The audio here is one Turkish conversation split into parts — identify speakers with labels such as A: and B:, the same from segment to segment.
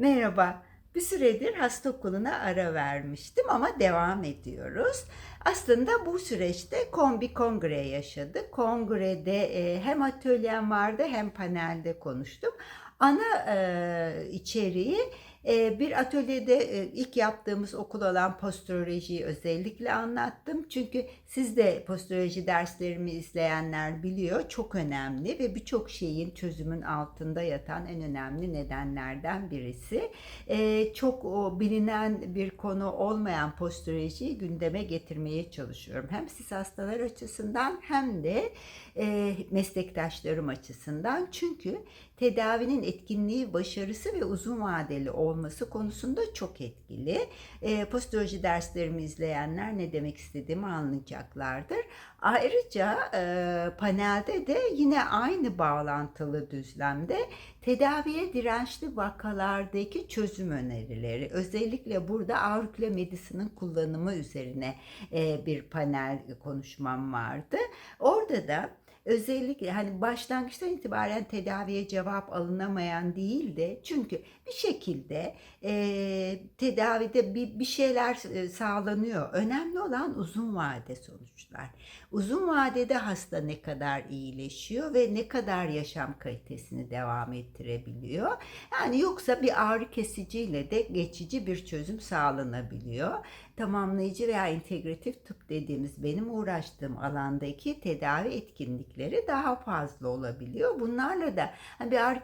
A: Merhaba. Bir süredir hasta okuluna ara vermiştim ama devam ediyoruz. Aslında bu süreçte kombi kongre yaşadık. Kongrede e, hem atölyem vardı hem panelde konuştuk. Ana e, içeriği bir atölyede e, ilk yaptığımız okul olan posturolojiyi özellikle anlattım. Çünkü siz de posturoloji derslerimi izleyenler biliyor çok önemli ve birçok şeyin çözümün altında yatan en önemli nedenlerden birisi. E, çok bilinen bir konu olmayan posturolojiyi gündeme getirmeye çalışıyorum. Hem siz hastalar açısından hem de e, meslektaşlarım açısından. Çünkü tedavinin etkinliği, başarısı ve uzun vadeli olması konusunda çok etkili. E, posturoloji derslerimi izleyenler ne demek istediğimi anlayacaklardır. Ayrıca e, panelde de yine aynı bağlantılı düzlemde tedaviye dirençli vakalardaki çözüm önerileri, özellikle burada auricula medisinin kullanımı üzerine e, bir panel konuşmam vardı. Orada da özellikle hani başlangıçtan itibaren tedaviye cevap alınamayan değil de çünkü bir şekilde e, tedavide bir, bir şeyler sağlanıyor. Önemli olan uzun vade sonuçlar. Uzun vadede hasta ne kadar iyileşiyor ve ne kadar yaşam kalitesini devam ettirebiliyor. Yani yoksa bir ağrı kesiciyle de geçici bir çözüm sağlanabiliyor. Tamamlayıcı veya integratif tıp dediğimiz benim uğraştığım alandaki tedavi etkinlikleri daha fazla olabiliyor. Bunlarla da hani bir ağrı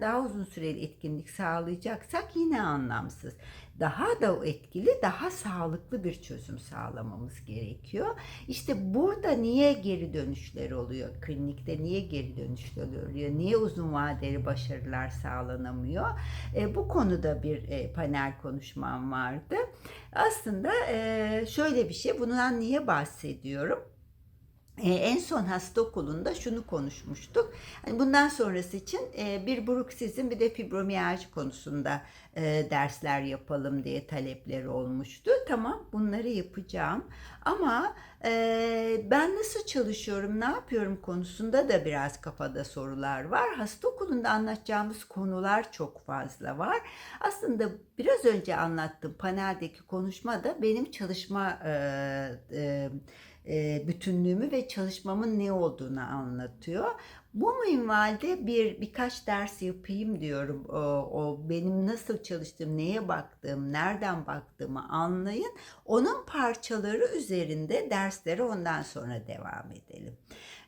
A: daha uzun süreli etkinlik sağlayacaksak yine anlamsız daha da etkili, daha sağlıklı bir çözüm sağlamamız gerekiyor. İşte burada niye geri dönüşler oluyor? Klinikte niye geri dönüşler oluyor? Niye uzun vadeli başarılar sağlanamıyor? E, bu konuda bir e, panel konuşmam vardı. Aslında e, şöyle bir şey, bundan niye bahsediyorum? Ee, en son hasta okulunda şunu konuşmuştuk. Hani bundan sonrası için e, bir bruksizm bir de fibromiyalji konusunda e, dersler yapalım diye talepleri olmuştu. Tamam bunları yapacağım. Ama e, ben nasıl çalışıyorum, ne yapıyorum konusunda da biraz kafada sorular var. Hasta okulunda anlatacağımız konular çok fazla var. Aslında biraz önce anlattığım paneldeki konuşma da benim çalışma e, e, bütünlüğümü ve çalışmamın ne olduğunu anlatıyor. Bu minvalde bir birkaç ders yapayım diyorum. O, o benim nasıl çalıştığım, neye baktığım, nereden baktığımı anlayın. Onun parçaları üzerinde derslere ondan sonra devam edelim.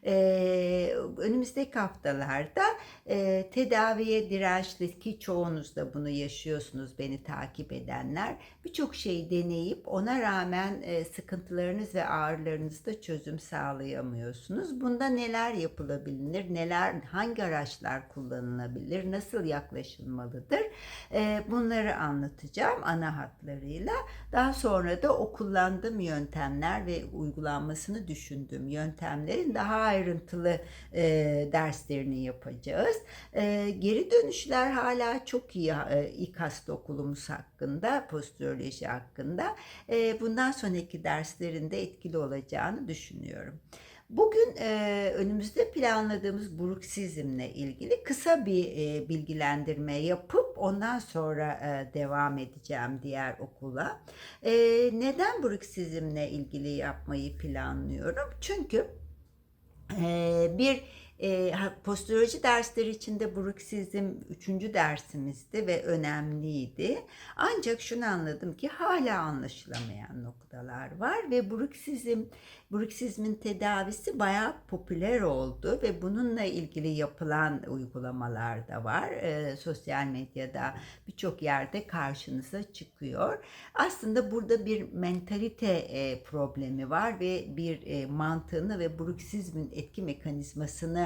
A: Ee, önümüzdeki haftalarda e, tedaviye dirençli ki çoğunuz da bunu yaşıyorsunuz beni takip edenler birçok şeyi deneyip ona rağmen e, sıkıntılarınız ve ağrılarınızda çözüm sağlayamıyorsunuz. Bunda neler yapılabilir, neler hangi araçlar kullanılabilir, nasıl yaklaşılmalıdır e, bunları anlatacağım ana hatlarıyla. Daha sonra da o kullandığım yöntemler ve uygulanmasını düşündüğüm yöntemlerin daha ayrıntılı e, derslerini yapacağız. E, geri dönüşler hala çok iyi e, okulumuz hakkında, posturoloji hakkında. E, bundan sonraki derslerinde etkili olacağını düşünüyorum. Bugün e, önümüzde planladığımız bruksizmle ilgili kısa bir e, bilgilendirme yapıp ondan sonra e, devam edeceğim diğer okula. E, neden bruksizmle ilgili yapmayı planlıyorum? Çünkü e, bir e, posturoloji dersleri içinde bruksizm üçüncü dersimizdi ve önemliydi. Ancak şunu anladım ki hala anlaşılamayan noktalar var ve bruksizm, bruksizmin tedavisi bayağı popüler oldu ve bununla ilgili yapılan uygulamalar da var. E, sosyal medyada birçok yerde karşınıza çıkıyor. Aslında burada bir mentalite e, problemi var ve bir e, mantığını ve bruksizmin etki mekanizmasını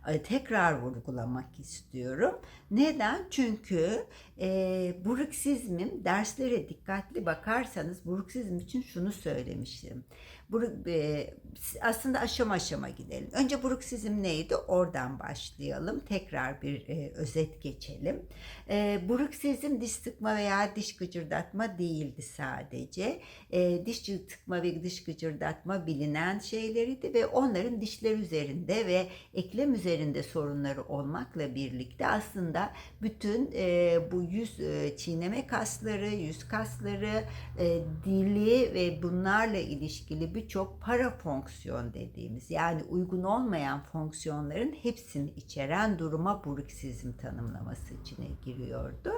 A: tekrar vurgulamak istiyorum. Neden? Çünkü e, bruksizmin derslere dikkatli bakarsanız bruksizm için şunu söylemiştim. Bru- e, aslında aşama aşama gidelim. Önce bruksizm neydi? Oradan başlayalım. Tekrar bir e, özet geçelim. E, bruksizm diş sıkma veya diş gıcırdatma değildi sadece. E, diş sıkma ve diş gıcırdatma bilinen şeyleriydi ve onların dişler üzerinde ve eklem üzerinde sorunları olmakla birlikte aslında bütün e, bu yüz e, çiğneme kasları, yüz kasları, e, dili ve bunlarla ilişkili birçok para fonksiyon dediğimiz yani uygun olmayan fonksiyonların hepsini içeren duruma bruksizm tanımlaması içine giriyordu.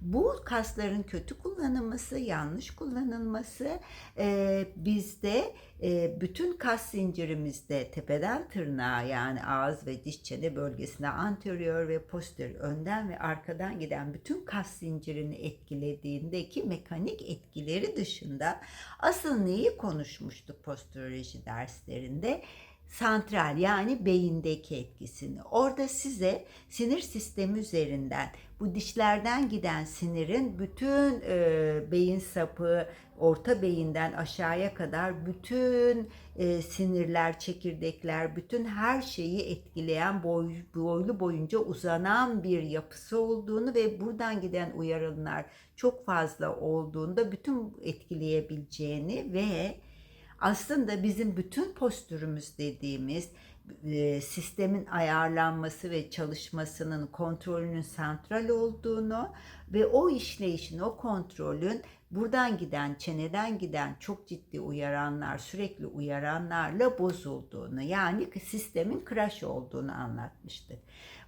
A: Bu kasların kötü kullanılması, yanlış kullanılması e, bizde e, bütün kas zincirimizde tepeden tırnağa yani ağız ve diş çene bölgesinde anterior ve posterior önden ve arkadan giden bütün kas zincirini etkilediğindeki mekanik etkileri dışında asıl neyi konuşmuştuk posturoloji derslerinde? Santral yani beyindeki etkisini. Orada size sinir sistemi üzerinden bu dişlerden giden sinirin bütün e, beyin sapı, orta beyinden aşağıya kadar bütün e, sinirler, çekirdekler, bütün her şeyi etkileyen boy, boylu boyunca uzanan bir yapısı olduğunu ve buradan giden uyarımlar çok fazla olduğunda bütün etkileyebileceğini ve aslında bizim bütün postürümüz dediğimiz e, sistemin ayarlanması ve çalışmasının kontrolünün santral olduğunu ve o işleyişin, o kontrolün buradan giden, çeneden giden çok ciddi uyaranlar, sürekli uyaranlarla bozulduğunu, yani sistemin crash olduğunu anlatmıştık.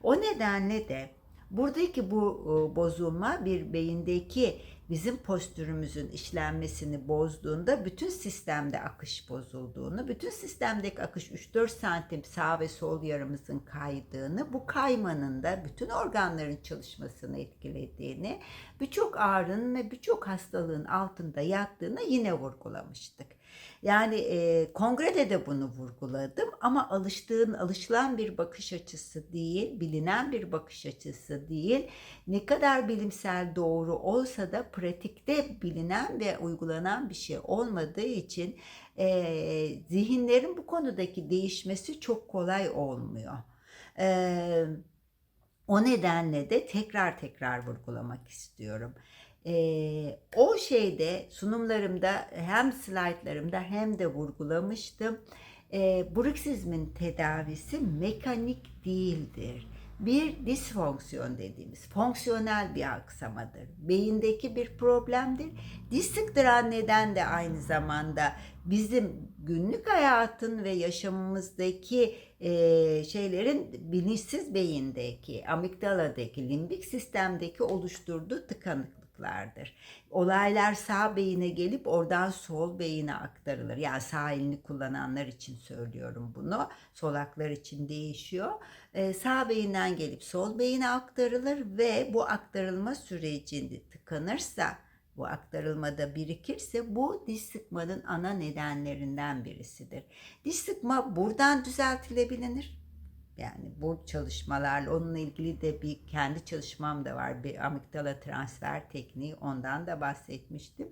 A: O nedenle de buradaki bu e, bozulma bir beyindeki bizim postürümüzün işlenmesini bozduğunda bütün sistemde akış bozulduğunu, bütün sistemdeki akış 3-4 santim sağ ve sol yarımızın kaydığını, bu kaymanın da bütün organların çalışmasını etkilediğini, birçok ağrının ve birçok hastalığın altında yattığını yine vurgulamıştık. Yani e, kongrede de bunu vurguladım ama alıştığın, alışılan bir bakış açısı değil, bilinen bir bakış açısı değil. Ne kadar bilimsel doğru olsa da pratikte bilinen ve uygulanan bir şey olmadığı için e, zihinlerin bu konudaki değişmesi çok kolay olmuyor. E, o nedenle de tekrar tekrar vurgulamak istiyorum. Ee, o şeyde sunumlarımda hem slaytlarımda hem de vurgulamıştım. Ee, bruksizmin tedavisi mekanik değildir. Bir disfonksiyon dediğimiz fonksiyonel bir aksamadır. Beyindeki bir problemdir. Sıktıran neden de aynı zamanda bizim günlük hayatın ve yaşamımızdaki e, şeylerin bilinçsiz beyindeki, amigdaladaki, limbik sistemdeki oluşturduğu tıkanıklık hastalıklardır. Olaylar sağ beyine gelip oradan sol beyine aktarılır. Yani sağ elini kullananlar için söylüyorum bunu. Solaklar için değişiyor. Ee, sağ beyinden gelip sol beyine aktarılır ve bu aktarılma sürecinde tıkanırsa bu aktarılmada birikirse bu diş sıkmanın ana nedenlerinden birisidir. Diş sıkma buradan düzeltilebilir yani bu çalışmalarla onunla ilgili de bir kendi çalışmam da var. Bir amigdala transfer tekniği ondan da bahsetmiştim.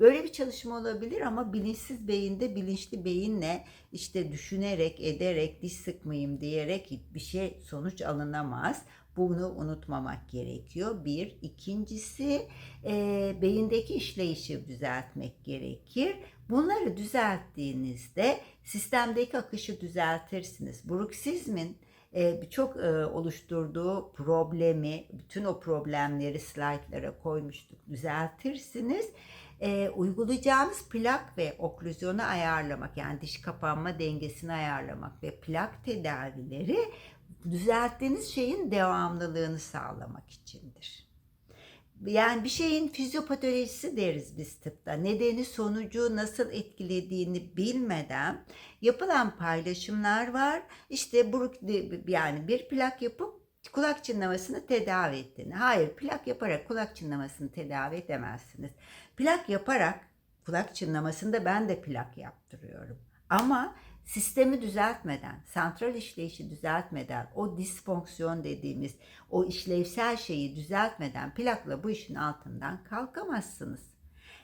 A: Böyle bir çalışma olabilir ama bilinçsiz beyinde bilinçli beyinle işte düşünerek, ederek, diş sıkmayayım diyerek bir şey sonuç alınamaz. Bunu unutmamak gerekiyor. Bir. ikincisi e, beyindeki işleyişi düzeltmek gerekir. Bunları düzelttiğinizde sistemdeki akışı düzeltirsiniz. Bruksizmin e, çok e, oluşturduğu problemi, bütün o problemleri slaytlara koymuştuk. Düzeltirsiniz. E, uygulayacağınız plak ve oklüzyonu ayarlamak yani diş kapanma dengesini ayarlamak ve plak tedavileri düzelttiğiniz şeyin devamlılığını sağlamak içindir. Yani bir şeyin fizyopatolojisi deriz biz tıpta. Nedeni sonucu nasıl etkilediğini bilmeden yapılan paylaşımlar var. İşte bu yani bir plak yapıp kulak çınlamasını tedavi ettiğini. Hayır plak yaparak kulak çınlamasını tedavi edemezsiniz. Plak yaparak kulak çınlamasında ben de plak yaptırıyorum. Ama sistemi düzeltmeden, santral işleyişi düzeltmeden, o disfonksiyon dediğimiz o işlevsel şeyi düzeltmeden plakla bu işin altından kalkamazsınız.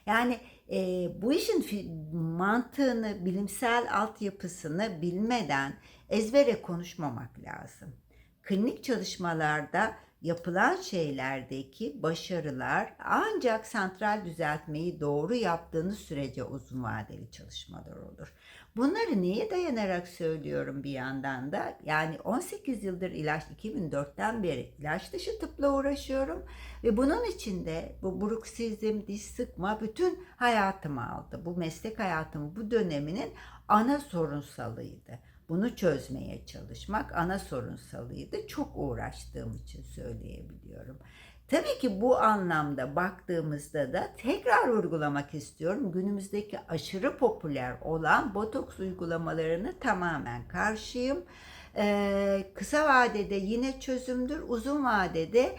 A: Yani E, bu işin mantığını, bilimsel altyapısını bilmeden ezbere konuşmamak lazım. Klinik çalışmalarda yapılan şeylerdeki başarılar ancak santral düzeltmeyi doğru yaptığınız sürece uzun vadeli çalışmalar olur. Bunları neye dayanarak söylüyorum bir yandan da? Yani 18 yıldır ilaç 2004'ten beri ilaç dışı tıpla uğraşıyorum ve bunun içinde bu bruksizm, diş sıkma bütün hayatımı aldı. Bu meslek hayatım bu döneminin ana sorunsalıydı. Bunu çözmeye çalışmak ana sorunsalıydı. Çok uğraştığım için söyleyebiliyorum. Tabii ki bu anlamda baktığımızda da tekrar vurgulamak istiyorum. Günümüzdeki aşırı popüler olan botoks uygulamalarını tamamen karşıyım. Ee, kısa vadede yine çözümdür. Uzun vadede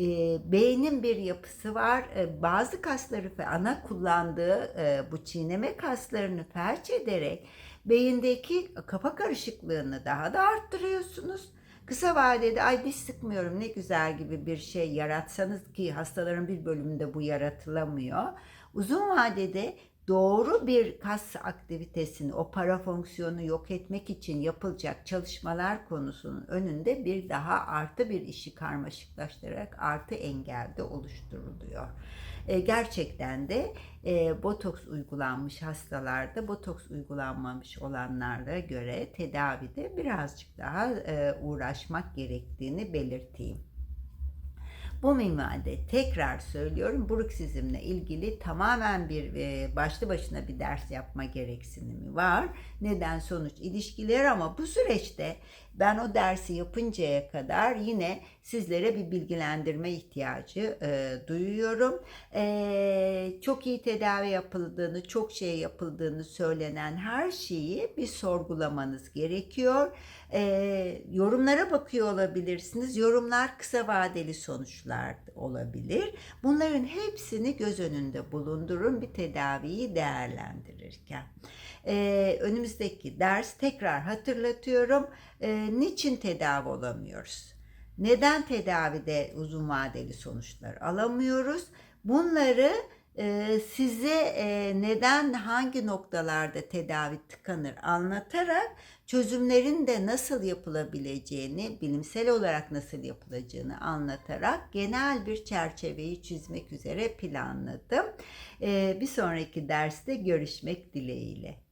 A: e, beynin bir yapısı var. E, bazı kasları ana kullandığı e, bu çiğneme kaslarını felç ederek beyindeki kafa karışıklığını daha da arttırıyorsunuz. Kısa vadede ay diş sıkmıyorum ne güzel gibi bir şey yaratsanız ki hastaların bir bölümünde bu yaratılamıyor. Uzun vadede doğru bir kas aktivitesini, o para fonksiyonu yok etmek için yapılacak çalışmalar konusunun önünde bir daha artı bir işi karmaşıklaştırarak artı engelde oluşturuluyor. E, gerçekten de e, botoks uygulanmış hastalarda botoks uygulanmamış olanlara göre tedavide birazcık daha e, uğraşmak gerektiğini belirteyim. Bu minvalde tekrar söylüyorum bruksizmle ilgili tamamen bir e, başlı başına bir ders yapma gereksinimi var. Neden sonuç ilişkiler ama bu süreçte ben o dersi yapıncaya kadar yine sizlere bir bilgilendirme ihtiyacı e, duyuyorum. E, çok iyi tedavi yapıldığını, çok şey yapıldığını söylenen her şeyi bir sorgulamanız gerekiyor. E, yorumlara bakıyor olabilirsiniz. Yorumlar kısa vadeli sonuçlar olabilir. Bunların hepsini göz önünde bulundurun bir tedaviyi değerlendirirken. Ee, önümüzdeki ders tekrar hatırlatıyorum. Ee, niçin tedavi olamıyoruz? Neden tedavide uzun vadeli sonuçlar alamıyoruz? Bunları e, size e, neden hangi noktalarda tedavi tıkanır anlatarak çözümlerin de nasıl yapılabileceğini, bilimsel olarak nasıl yapılacağını anlatarak genel bir çerçeveyi çizmek üzere planladım. Ee, bir sonraki derste görüşmek dileğiyle.